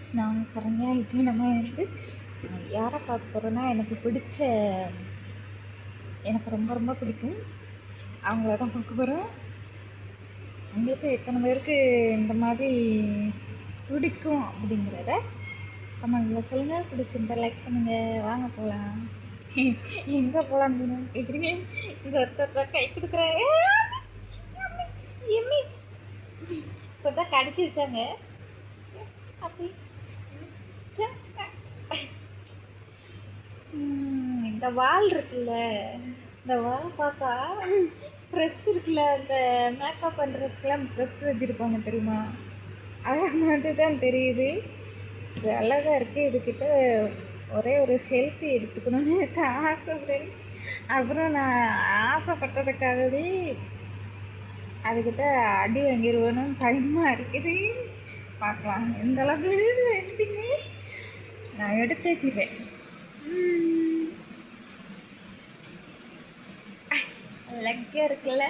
Friends நான் சரண்யா இப்போ நம்ம வந்து யாரை பார்க்க போகிறோன்னா எனக்கு பிடிச்ச எனக்கு ரொம்ப ரொம்ப பிடிக்கும். அவங்கள தான் பார்க்க போகிறோம் உங்களுக்கு எத்தனை பேருக்கு இந்த மாதிரி பிடிக்கும் அப்படிங்கிறத கமெண்ட்டில் சொல்லுங்கள் பிடிச்சிருந்தா லைக் பண்ணுங்கள் வாங்க போகலாம் எங்கே போகலான்னு கேட்குறீங்க இங்கே ஒருத்தர் கை கொடுக்குறாங்க எம்மி இப்போ தான் கடிச்சு வச்சாங்க. Hmm, இந்த வால் இருக்குல்ல இந்த வால் பார்த்தா ப்ரெஸ் இருக்குல்ல அந்த மேக்கப் பண்ணுறதுக்குலாம் ப்ரெஸ் வச்சுருப்பாங்க தெரியுமா? அது மாதிரி தான் தெரியுது. இது அழகாக இருக்குது இதுக்கிட்ட ஒரே ஒரு செல்ஃபி எடுத்துக்கணும்னு எனக்கு ஆசை ஃப்ரெண்ட்ஸ் அப்புறம் நான் ஆசைப்பட்டதுக்காகவே அதுக்கிட்ட அடி வாங்கிடுவேன்னு பயமாக இருக்குது. பார்க்கலாம். எந்த அளவுக்கு எடுத்தீங்க நான் எடுத்துக்கிறேன் லக்கே இருக்குல்ல?